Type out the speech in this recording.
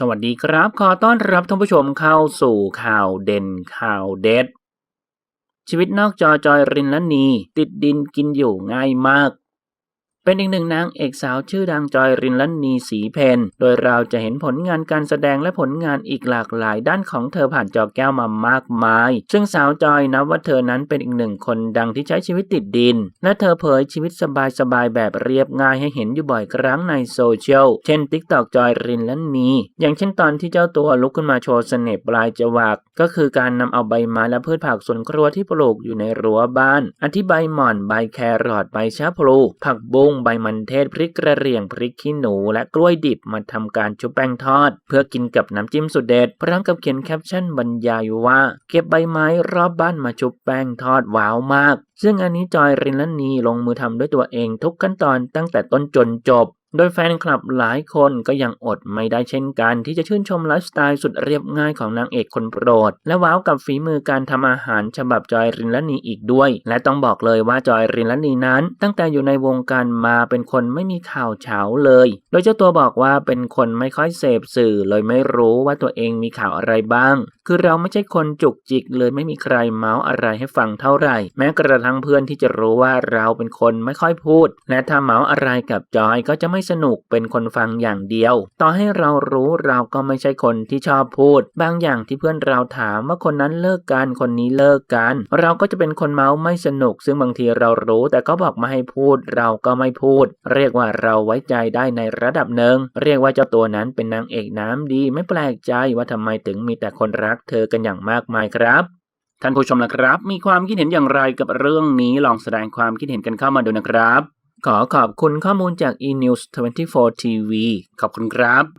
สวัสดีครับ ขอต้อนรับท่านผู้ชมเข้าสู่ข่าวเด่นข่าวเด็ด ชีวิตนอกจอจอยรินและนี ติดดินกินอยู่ง่ายมาก เป็นอีกหนึ่งนางเอกสาวชื่อดังจอยรินลันนีสีเพน โดยเราจะเห็นผลงานการแสดงและผลงานอีกหลากหลายด้านของเธอผ่านจอแก้วมามากมาย ซึ่งสาวจอยนับว่าเธอนั้นเป็นอีกหนึ่งคนดังที่ใช้ชีวิตติดดิน และเธอเผยชีวิตสบายๆแบบเรียบง่ายให้เห็นอยู่บ่อยครั้งในโซเชียล เช่น t ิ k t o k จอยรินลันนีอย่างเช่นตอนที่เจ้าตัวลุกขึ้นมาโชว์เสน่ห์ปลายจวักก็คือการนำเอาใบไม้และพืชผักสวนครัวที่ปลูกอยู่ในรั้วบ้าน อธิใบหม่อนใบแครอทใบชะพลูผักบุ้งใบมันเทศพริกกระเหรี่ยงพริกขี้หนูและกล้วยดิบมาทำการชุบแป้งทอด เพื่อกินกับน้ำจิ้มสุดเด็ดพร้อมกับเขียนแคปชั่นบรรยายว่า เก็บใบไม้รอบบ้านมาชุบแป้งทอดว้าวมาก ซึ่งอันนี้จอยรินละนีลงมือทำด้วยตัวเองทุกขั้นตอนตั้งแต่ต้นจนจบ โดยแฟนคลับหลายคนก็ยังอดไม่ได้เช่นกัน ที่จะชื่นชมไลฟ์สไตล์สุดเรียบง่ายของนางเอกคนโปรด และว้าวกับฝีมือการทำอาหารฉบับจอยรินและนีอีกด้วย และต้องบอกเลยว่าจอยรินและนีนั้น ตั้งแต่อยู่ในวงการมาเป็นคนไม่มีข่าวเฉาเลย โดยเจ้าตัวบอกว่าเป็นคนไม่ค่อยเสพสื่อเลยไม่รู้ว่าตัวเองมีข่าวอะไรบ้าง คือเราไม่ใช่คนจุกจิกเลยไม่มีใครเมาส์อะไรให้ฟังเท่าไหร่ แม้กระทั่งเพื่อนที่จะรู้ว่าเราเป็นคนไม่ค่อยพูด และถ้าเมาส์อะไรกับจอยก็จะไม่สนุกเป็นคนฟังอย่างเดียว ต่อให้เรารู้เราก็ไม่ใช่คนที่ชอบพูด บางอย่างที่เพื่อนเราถามว่าคนนั้นเลิกกันคนนี้เลิกกัน เราก็จะเป็นคนเมาส์ไม่สนุก ซึ่งบางทีเรารู้แต่ก็บอกม่ให้พูดเราก็ไม่พูด เรียกว่าเราไว้ใจได้ในระดับหนึ่งเรียกว่าเจ้าตัวนั้นเป็นนางเอกน้ำดีไม่แปลกใจว่าทำไมถึงมีแต่คนรักเธอกันอย่างมากมายครับท่านผู้ชมนะครับ มีความคิดเห็นอย่างไรกับเรื่องนี้ลองแสดงความคิดเห็นกันเข้ามาดูนะครับ ขอขอบคุณข้อมูลจาก eNews 24 TV ขอบคุณครับ